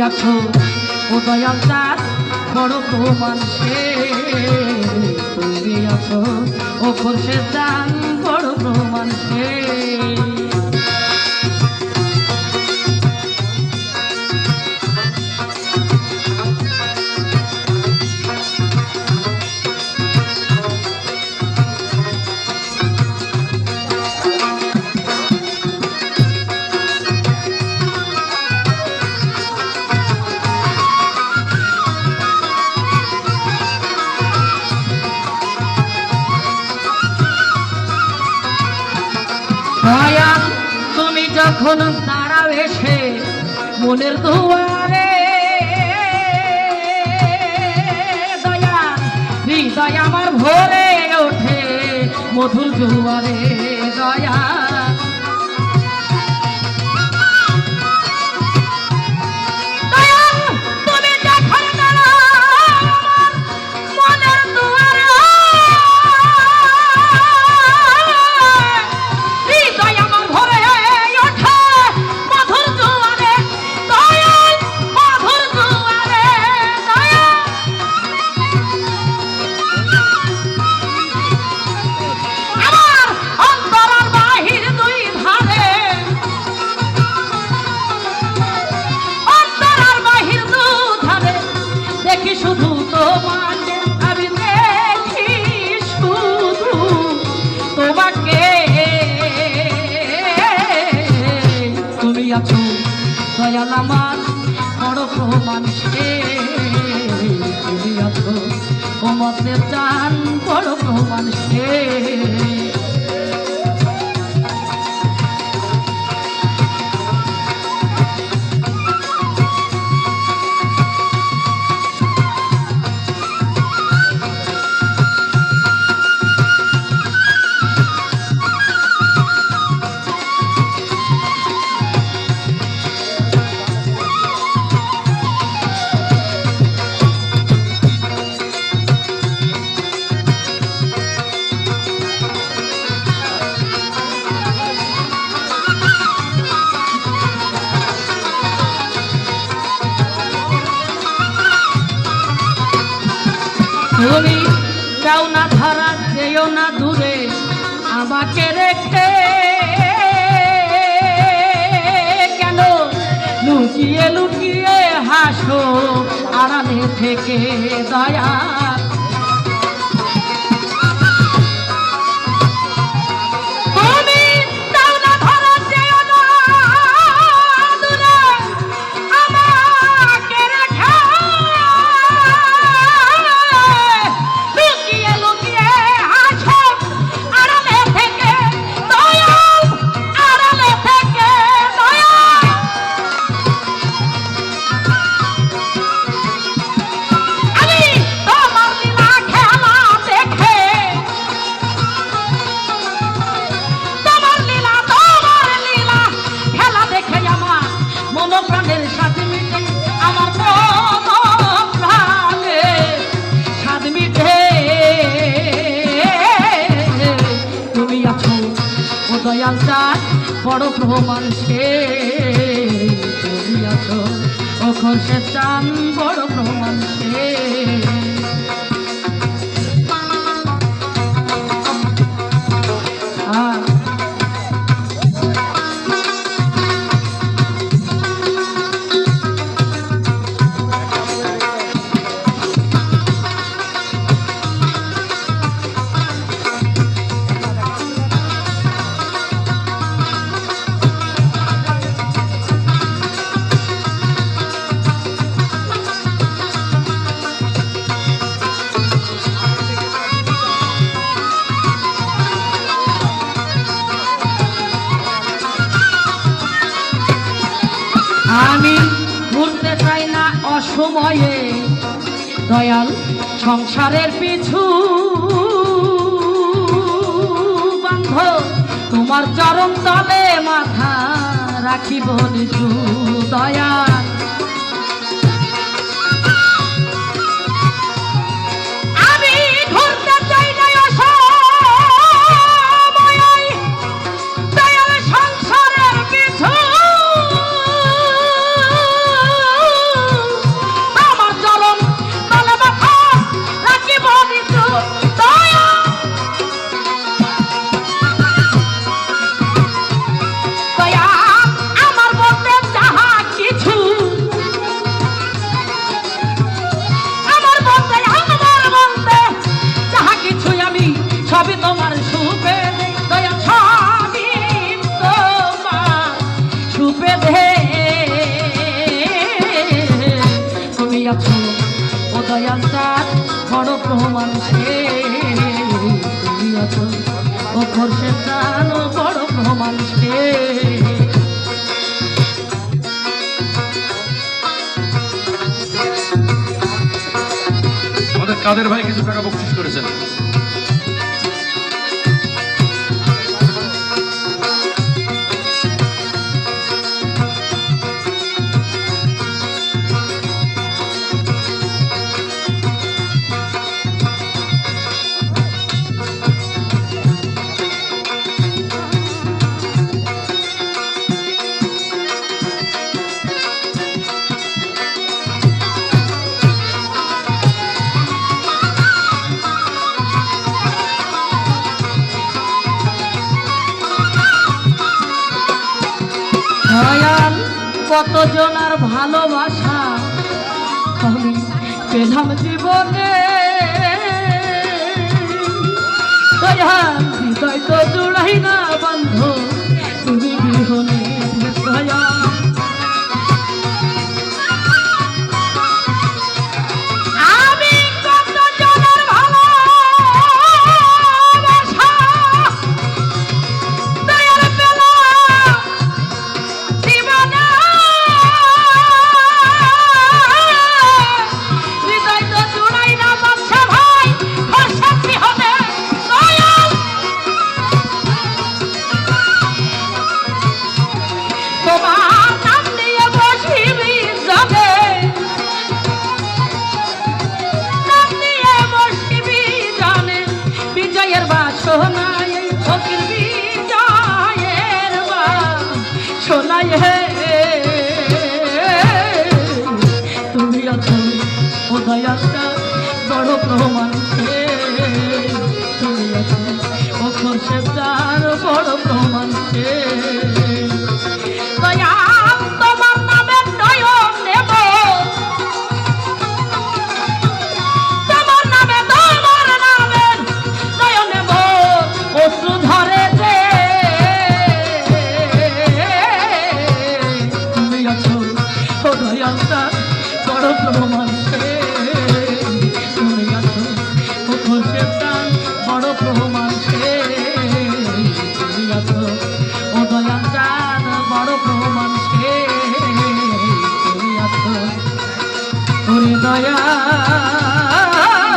আছো ও দয়াল চাঁদ বড় প্রমাণ তুমি আছো ও খোরশে দান বড় প্রমাণ যখন দাঁড়াও এসে মনের দুয়ারে দয়া হৃদয় আমার ভরে ওঠে মধুর জুয়ারে। মতে চান বড় ভগবান সে। তুমি যাও না ধরা, যেও না দূরে, আমাকে রেখে কেন লুকিয়ে লুকিয়ে হাসো, আড়ালে থেকে দয়া প্রাণের সাথে আমার প্রাণে তুমি আছো ও বড় প্রমাণ সে। তুমি আছো ও বড় প্রমাণ সে। অসময়ে দয়াল সংসারের পিছু বান্ধ তোমার চরম তলে মাথা রাখিব নিচু দয়াল। ও খোরশেদ তার বড় কাদের ভাই কিছু টাকা বকশিস করেছেন? নয়ন কতজনার ভালোবাসা? আমি পেলাম জীবনে। হৃদয় তো জুড়াই না। দয়া তুমি ও বড় প্রমাণ তুমি আছো ও খোশেদার বড় প্রমাণ